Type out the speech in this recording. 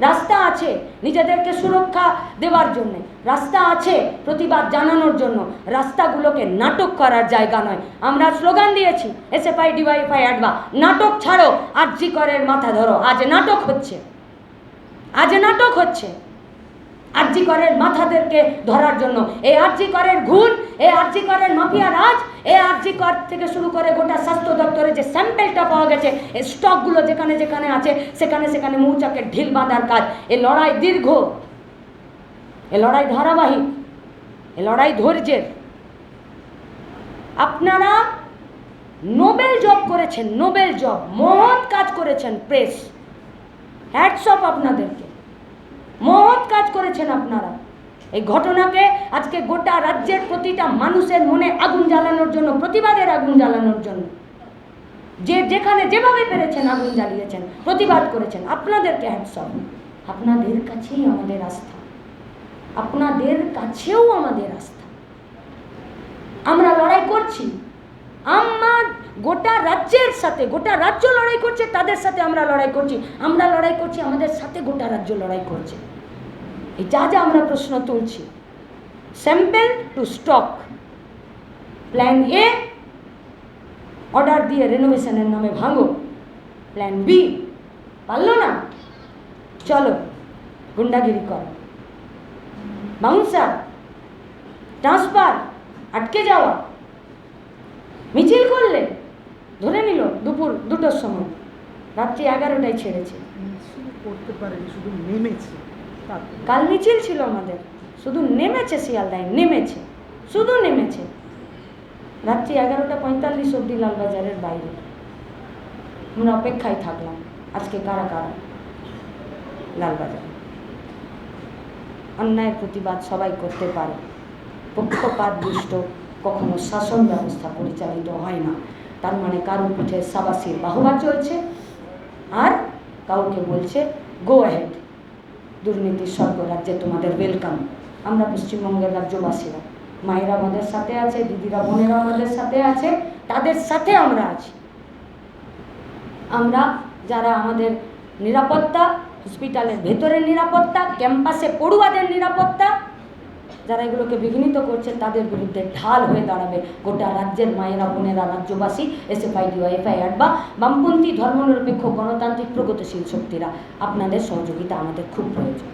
রাস্তা আছে নিজেদেরকে সুরক্ষা দেওয়ার জন্য। রাস্তা আছে প্রতিবাদ জানানোর জন্য। রাস্তাগুলোকে নাটক করার জায়গা নয়। আমরা স্লোগান দিয়েছি এসএফআই ডিওয়াইফাই অ্যাডভা নাটক ছাড়ো, আর জি করের মাথা ধরো। আজ নাটক হচ্ছে। আজ নাটক হচ্ছে। আরজি করের মাথাদেরকে ধরার জন্য। এই আরজি করের ঘুণ এই আরজি করের মাফিয়া রাজ এই আরজি কর থেকে শুরু করে গোটা স্বাস্থ্য দপ্তরে যে স্যাম্পেলটা পাওয়া গেছে এই স্টকগুলো যেখানে যেখানে আছে, সেখানে সেখানে মৌচাকের ঢিল বাঁধার কাজ। এ লড়াই দীর্ঘ। এ লড়াই ধারাবাহিক। এ লড়াই ধৈর্যের। আপনারা নোবেল জব করেছেন, নোবেল জব, মহৎ কাজ করেছেন প্রেস। হ্যাটস অফ আপনাদেরকে। মহৎ কাজ করেছেন আপনারা। এই ঘটনাকে আজকে গোটা রাজ্যের প্রতিটা মানুষের মনে আগুন জ্বালানোর জন্য, প্রতিবাদের আগুন জ্বালানোর জন্য। যে যেখানে যেভাবে পেরেছেন আগুন জ্বালিয়েছেন, প্রতিবাদ করেছেন, আপনাদেরকে হ্যাটসঅপ আপনাদের কাছেই আমাদের আস্থা। আপনাদের কাছেও আমাদের আস্থা। আমরা লড়াই করছি। আমার গোটা রাজ্যের সাথে, গোটা রাজ্য লড়াই করছে, তাদের সাথে আমরা লড়াই করছি। আমরা লড়াই করছি, আমাদের সাথে গোটা রাজ্য লড়াই করছে। এই যা যা আমরা প্রশ্ন তুলছি স্যাম্পেল টু স্টক প্ল্যান এ অর্ডার দিয়ে রেনোভেশনের নামে ভাঙো প্ল্যান বি পারল না? চলো, গুন্ডাগিরি করো। বাউন্সার ট্রান্সফার আটকে যাওয়া। মিছিল করলে দুপুর দুটোর সময়। রাত্রি এগারোটায় ছেড়েছে। করতে পারেনি শুধু নেমেছে। কাল মিছিল ছিল আমাদের। শুধু নেমেছে শিয়ালদায় নেমেছে। শুধু নেমেছে। রাত্রি এগারোটা পঁয়তাল্লিশ অব্দি লালবাজারের বাইরে। আমরা অপেক্ষায় থাকলাম। আজকে কারা কারা? লালবাজার। অন্যায়ের প্রতিবাদ সবাই করতে পারে। পক্ষপাত দুষ্ট কখনো শাসন ব্যবস্থা পরিচালিত হয় না। তার মানে কারও পিঠে সাবাসির বাহবা চলছে আর কাউকে বলছে গো অ্যাহেড দুর্নীতির স্বর্গ তোমাদের ওয়েলকাম আমরা পশ্চিমবঙ্গের রাজ্যবাসীরা, মায়েরা আমাদের সাথে আছে, দিদিরা, বোনেরা আমাদের সাথে আছে, তাদের সাথে আমরা আছি। আমরা যারা আমাদের নিরাপত্তা হসপিটালের ভেতরের নিরাপত্তা ক্যাম্পাসে পড়ুয়াদের নিরাপত্তা যারা এগুলোকে বিঘ্নিত করছে, তাদের বিরুদ্ধে ঢাল হয়ে দাঁড়াবে গোটা রাজ্যের মায়েরা, বোনেরা, রাজ্যবাসী এসএফআই ডিওয়াইফআই বা বামপন্থী ধর্মনিরপেক্ষ গণতান্ত্রিক প্রগতিশীল শক্তিরা। আপনাদের সহযোগিতা আমাদের খুব প্রয়োজন।